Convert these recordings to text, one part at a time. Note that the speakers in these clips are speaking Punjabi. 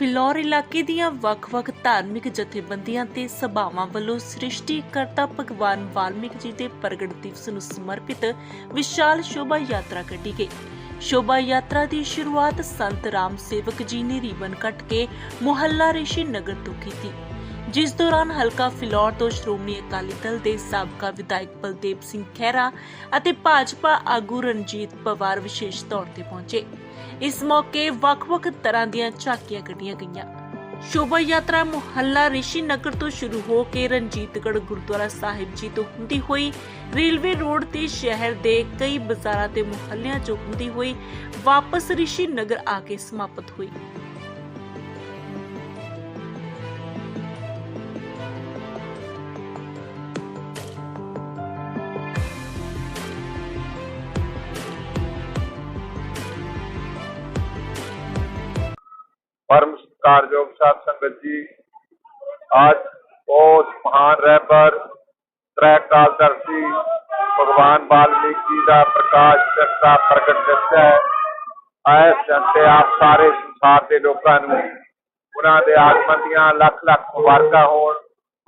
ਫਿਲੌਰ ਇਲਾਕੇ ਦੀਆਂ ਵੱਖ-ਵੱਖ ਧਾਰਮਿਕ ਜਥੇਬੰਦੀਆਂ ਤੇ ਸਭਾਵਾਂ ਵੱਲੋਂ ਸ੍ਰਿਸ਼ਟੀਕਰਤਾ ਭਗਵਾਨ ਵਾਲਮੀਕ ਜੀ ਦੇ ਪ੍ਰਗਟ ਦਿਵਸ ਨੂੰ ਸਮਰਪਿਤ ਵਿਸ਼ਾਲ ਸ਼ੋਭਾ ਯਾਤਰਾ ਕੱਢੀ ਗਈ। ਸ਼ੋਭਾ ਯਾਤਰਾ ਦੀ ਸ਼ੁਰੂਆਤ ਸੰਤ ਰਾਮ ਸੇਵਕ ਜੀ ਨੇ ਰੀਬਨ ਕੱਟ ਕੇ ਮੁਹੱਲਾ ਰਿਸ਼ੀ ਨਗਰ ਤੋਂ ਕੀਤੀ। ਜਿਸ ਦੌਰਾਨ ਹਲਕਾ ਫਿਲੌਰ ਤੋਂ ਸ਼੍ਰੋਮਣੀ ਅਕਾਲੀ ਦਲ ਦੇ ਸਾਬਕਾ ਵਿਧਾਇਕ ਬਲਦੇਵ ਸਿੰਘ ਖਹਿਰਾ ਅਤੇ ਭਾਜਪਾ ਆਗੂ ਰਣਜੀਤ ਪਵਾਰ ਵਿਸ਼ੇਸ਼ ਤੌਰ ਤੇ ਪਹੁੰਚੇ। ਇਸ ਮੌਕੇ ਵੱਖ-ਵੱਖ ਤਰ੍ਹਾਂ ਦੀਆਂ ਝਾਕੀਆਂ ਕੱਢੀਆਂ ਗਈਆਂ। ਸ਼ੋਭਾ ਯਾਤਰਾ ਮੁਹੱਲਾ ਰਿਸ਼ੀ ਨਗਰ ਤੋਂ ਸ਼ੁਰੂ ਹੋ ਕੇ ਰਣਜੀਤਗੜ੍ਹ ਗੁਰਦੁਆਰਾ ਸਾਹਿਬ ਜੀ ਤੋਂ ਹੁੰਦੀ ਹੋਈ, ਰੇਲਵੇ ਰੋਡ ਤੇ ਸ਼ਹਿਰ ਦੇ ਕਈ ਬਾਜ਼ਾਰਾਂ ਤੇ ਮੁਹੱਲਿਆਂ 'ਚੋਂ ਹੁੰਦੀ ਹੋਈ ਵਾਪਸ ਰਿਸ਼ੀ ਨਗਰ ਆ ਕੇ ਸਮਾਪਤ ਹੋਈ। परम सत्कार साहब संगत जी, आज बहुत महान रहबर त्रै कालदर्शी भगवान वाल्मीकि जी का प्रकाश चरता प्रगट दसया है। ऐस आप सारे संसार के लोगों उन्होंने दे आत्मा लख लख मुबारक हो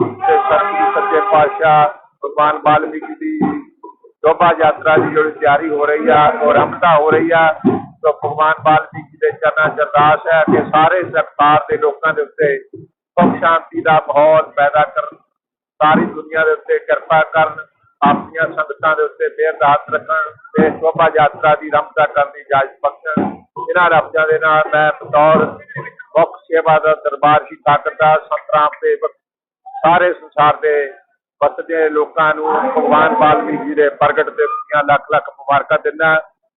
सतगुरु पातशाह, भगवान वाल्मीकि जी, शोभा यात्रा की जोड़ी तैयारी हो रही है और अमदा हो रही है। ਤਾਂ ਭਗਵਾਨ ਵਾਲਮੀਕ ਜੀ ਦੇ ਚਰਨਾਂ 'ਚ ਅਰਦਾਸ ਹੈ ਕਿ ਸਾਰੇ ਸੰਸਾਰ ਦੇ ਲੋਕਾਂ ਦੇ ਉੱਤੇ ਸੁਖ ਸ਼ਾਂਤੀ ਦਾ ਮਾਹੌਲ ਪੈਦਾ ਕਰਨ, ਸਾਰੀ ਦੁਨੀਆ ਦੇ ਉੱਤੇ ਕਿਰਪਾ ਕਰਨ, ਆਪਣੀਆਂ ਸੰਗਤਾਂ ਦੇ ਉੱਤੇ ਮਿਹਰ ਹੱਥ ਰੱਖਣ ਤੇ ਸ਼ੋਭਾ ਯਾਤਰਾ ਦੀ ਰਮਤਾ ਕਰਨ ਦੀ ਇਜਾਜ਼ਤ ਬਖਸ਼ਣ। ਇਹਨਾਂ ਲਫ਼ਜ਼ਾਂ ਦੇ ਨਾਲ ਮੈਂ ਬਤੌਰ ਮੁੱਖ ਸੇਵਾ ਦਾ ਦਰਬਾਰ ਹੀ ਤਾਕਤ ਦਾ ਸੰਤਰਾਮ ਦੇ ਸਾਰੇ ਸੰਸਾਰ ਦੇ ਵਸਦੇ ਲੋਕਾਂ ਨੂੰ ਭਗਵਾਨ ਵਾਲਮੀਕ ਜੀ ਦੇ ਪ੍ਰਗਟ ਦੇ ਲੱਖ ਲੱਖ ਮੁਬਾਰਕਾਂ ਦਿੰਦਾ।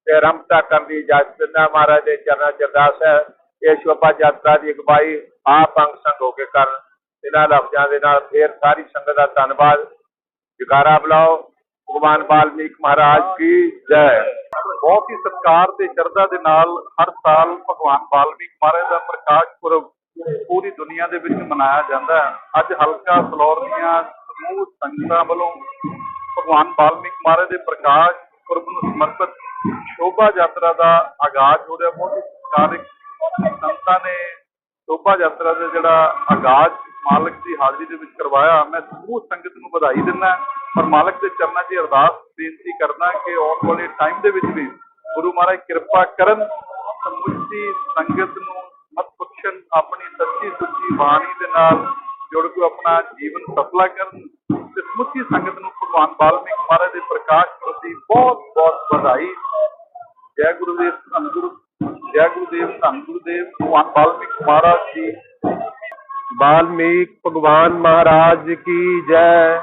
ਤੇ ਰਮਤਾ ਕਰਨ ਦੀ ਇਜਾਜ਼ਤ ਦਿੰਦਾ ਮਹਾਰਾਜ ਦੇ ਚਰਨਾਂ 'ਚ ਅਰਦਾਸ ਹੈ ਇਹ ਸ਼ੋਭਾ ਯਾਤਰਾ ਦੀ ਅਗਵਾਈ ਆਪ ਅੰਗ ਸੰਗ ਹੋ ਕੇ ਕਰਨ। ਇਹਨਾਂ ਲਫ਼ਜ਼ਾਂ ਦੇ ਨਾਲ ਫੇਰ ਸਾਰੀ ਸੰਗਤ ਦਾ ਧੰਨਵਾਦ। ਜਕਾਰਾ ਬੁਲਾਓ। ਭਗਵਾਨ ਵਾਲਮੀਕ ਮਹਾਰਾਜ ਕੀ ਜੈ। ਬਹੁਤ ਹੀ ਸਤਿਕਾਰ ਤੇ ਸ਼ਰਧਾ ਦੇ ਨਾਲ ਹਰ ਸਾਲ ਭਗਵਾਨ ਵਾਲਮੀਕ ਮਹਾਰਾਜ ਦਾ ਪ੍ਰਕਾਸ਼ ਪੁਰਬ ਪੂਰੀ ਦੁਨੀਆ ਦੇ ਵਿੱਚ ਮਨਾਇਆ ਜਾਂਦਾ ਹੈ। ਅੱਜ ਹਲਕਾ ਫਲੋਰ ਦੀਆਂ ਸਮੂਹ ਸੰਗਤਾਂ ਵੱਲੋਂ ਭਗਵਾਨ ਵਾਲਮੀਕ ਮਹਾਰਾਜ ਦੇ ਪ੍ਰਕਾਸ਼ ਪੁਰਬ ਨੂੰ ਸਮਰਪਿਤ ਸ਼ੋਭਾ ਯਾਤਰਾ ਦਾ ਆਗਾਜ਼ ਹੋ ਰਿਹਾ, ਬਹੁਤ ਹੀ ਸਤਿਕਾਰਿਕ ਸੰਤਾਂ ਨੇ ਸ਼ੋਭਾ ਯਾਤਰਾ ਦਾ ਜਿਹੜਾ ਆਗਾਜ਼ ਮਾਲਕ ਦੀ ਹਾਜ਼ਰੀ ਦੇ ਵਿੱਚ ਕਰਵਾਇਆ। ਮੈਂ ਸਮੂਹ ਸੰਗਤ ਨੂੰ ਵਧਾਈ ਦਿੰਦਾ ਪਰ ਮਾਲਕ ਦੇ ਚਰਨਾਂ 'ਚ ਅਰਦਾਸ ਬੇਨਤੀ ਕਰਦਾ ਕਿ ਆਉਣ ਵਾਲੇ ਟਾਈਮ ਦੇ ਵਿੱਚ ਵੀ ਗੁਰੂ ਮਹਾਰਾਜ ਕਿਰਪਾ ਕਰਨ, ਸਮੁੱਚੀ ਸੰਗਤ ਨੂੰ ਮਤ ਬਖਸ਼ਣ ਆਪਣੀ ਸੱਚੀ ਸੁੱਚੀ ਬਾਣੀ ਦੇ ਨਾਲ ਜੁੜ ਕੇ ਆਪਣਾ ਜੀਵਨ ਸਫਲਾ ਕਰਨ ਤੇ ਸਮੁੱਚੀ ਸੰਗਤ ਨੂੰ ਭਗਵਾਨ ਵਾਲਮੀਕ ਮਹਾਰਾਜ ਦੇ ਪ੍ਰਕਾਸ਼ ਪ੍ਰਤੀ ਬਹੁਤ ਬਹੁਤ ਵਧਾਈ ਜੈ ਗੁਰੂਦੇਵ ਧੰਨ ਗੁਰੂ, ਜੈ ਗੁਰੂਦੇਵ ਧੰਨ ਗੁਰੂਦੇਵ ਭਗਵਾਨ ਵਾਲਮੀਕ ਮਹਾਰਾਜ ਜੀ। ਵਾਲਮੀਕ ਭਗਵਾਨ ਮਹਾਰਾਜ ਕੀ ਜੈ।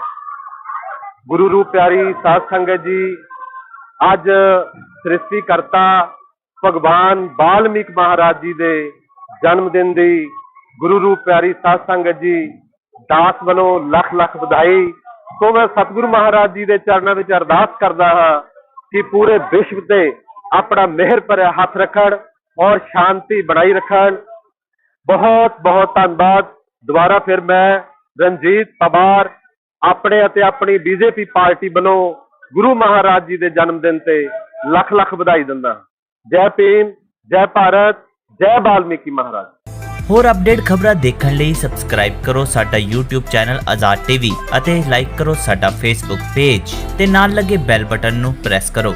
ਗੁਰੂ ਰੂਪ ਪਿਆਰੀ ਸਾਧ ਸੰਗਤ ਜੀ, ਅੱਜ ਸ੍ਰਿਸ਼ਟੀ ਕਰਤਾ ਭਗਵਾਨ ਵਾਲਮੀਕ ਮਹਾਰਾਜ ਜੀ ਦੇ ਜਨਮ ਦਿਨ ਦੀ ਗੁਰੂ ਰੂਪ ਪਿਆਰੀ ਸਾਧ ਸੰਗਤ ਜੀ, ਦਾਸ ਵੱਲੋਂ ਲੱਖ ਲੱਖ ਵਧਾਈ। ਸੋ ਮੈਂ ਸਤਿਗੁਰੂ ਮਹਾਰਾਜ ਜੀ ਦੇ ਚਰਨਾਂ ਵਿੱਚ ਅਰਦਾਸ ਕਰਦਾ ਹਾਂ ਕਿ ਪੂਰੇ ਵਿਸ਼ਵ ਤੇ ਆਪਣਾ ਮਿਹਰ ਭਰਿਆ ਹੱਥ ਰੱਖਣ ਔਰ ਸ਼ਾਂਤੀ ਬਣਾਈ ਰੱਖਣ। ਬਹੁਤ ਬਹੁਤ ਧੰਨਵਾਦ। ਦੁਬਾਰਾ ਫਿਰ ਮੈਂ ਰਣਜੀਤ ਪਵਾਰ ਆਪਣੇ ਅਤੇ ਆਪਣੀ ਬੀਜੇਪੀ ਪਾਰਟੀ ਵੱਲੋਂ ਗੁਰੂ ਮਹਾਰਾਜ ਜੀ ਦੇ ਜਨਮ ਦਿਨ ਤੇ ਲੱਖ ਲੱਖ ਵਧਾਈ ਦਿੰਦਾ ਜੈ ਭੀਮ, ਜੈ ਭਾਰਤ, ਜੈ ਵਾਲਮੀਕੀ ਮਹਾਰਾਜ। ਹੋਰ ਅਪਡੇਟ ਖਬਰਾਂ ਦੇਖਣ ਲਈ ਸਬਸਕ੍ਰਾਈਬ ਕਰੋ ਸਾਡਾ YouTube ਚੈਨਲ ਆਜ਼ਾਦ ਟੀਵੀ ਅਤੇ ਲਾਈਕ ਕਰੋ ਸਾਡਾ Facebook ਪੇਜ ਤੇ ਨਾਲ ਲੱਗੇ ਬੈਲ ਬਟਨ ਨੂੰ ਪ੍ਰੈਸ ਕਰੋ।